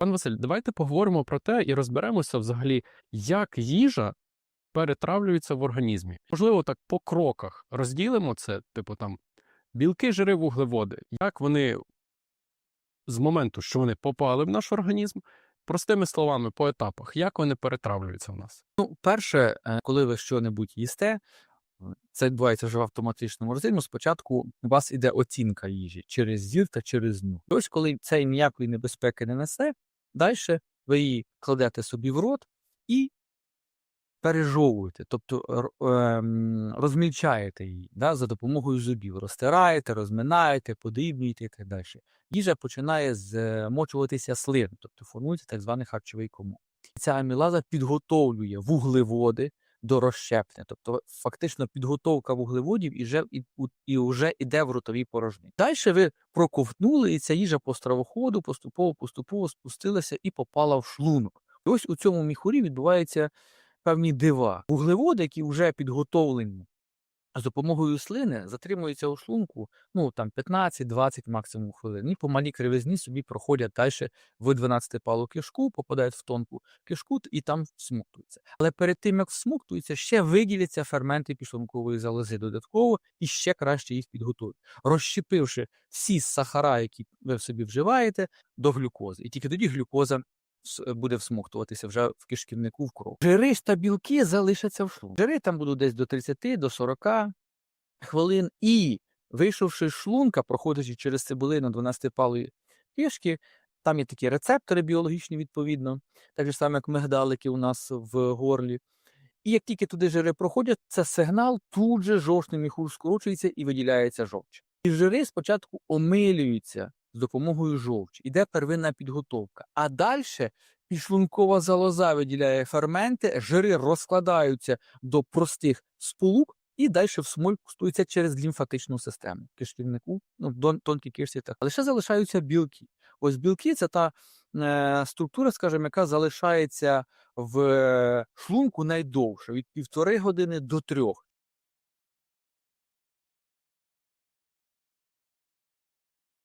Пан Василь, давайте поговоримо про те і розберемося взагалі, як їжа перетравлюється в організмі. Можливо, так по кроках розділимо це, типу там білки, жири, вуглеводи, як вони з моменту, що вони попали в наш організм, простими словами, по етапах, як вони перетравлюються в нас. Ну, перше, е, коли ви що-небудь їсте, це відбувається вже в автоматичному режимі. Спочатку у вас іде оцінка їжі через зір та через нюх. Ось коли це ніякої небезпеки не несе, далі ви її кладете собі в рот і пережовуєте, тобто ем, розмільчаєте її да, за допомогою зубів. Розтираєте, розминаєте, подрібнюєте і так далі. Їжа починає змочуватися слин, тобто формується так званий харчовий комок. Ця амілаза підготовлює вуглеводи до розщеплення, тобто фактично підготовка вуглеводів і вже, і, і вже йде в ротові порожні. Далі ви проковтнули, і ця їжа по стравоходу поступово поступово спустилася і попала в шлунок. І ось у цьому міхурі відбуваються певні дива. Вуглеводи, які вже підготовлені з допомогою слини, затримуються у шлунку ну там 15-20 максимум хвилин. І по малій кривизні собі проходять далі в 12 палу кишку, попадають в тонку кишку і там всмоктуються. Але перед тим як всмоктуються, ще виділяться ферменти підшлункової залози додатково і ще краще їх підготують, розщепивши всі сахара, які ви в собі вживаєте, до глюкози. І тільки тоді глюкоза буде всмоктуватися вже в кишківнику в кров. Жири та білки залишаться в шлунку. Жири там будуть десь до 30 до 40 хвилин, і вийшовши з шлунка, проходячи через цибулину 12-палої кишки, там є такі рецептори біологічні, відповідно, так же саме, як мигдалики у нас в горлі. І як тільки туди жири проходять, це сигнал, тут же жовчний міхур скорочується і виділяється жовч. І жири спочатку омилюються з допомогою жовчі, іде первинна підготовка. А далі підшлункова залоза виділяє ферменти, жири розкладаються до простих сполук і далі в всмоктуються через лімфатичну систему кишківнику, ну, в тонкій кишці. Так. Ще залишаються білки. Ось білки це та е, структура, скажімо, яка залишається в е, шлунку найдовше від півтори години до трьох.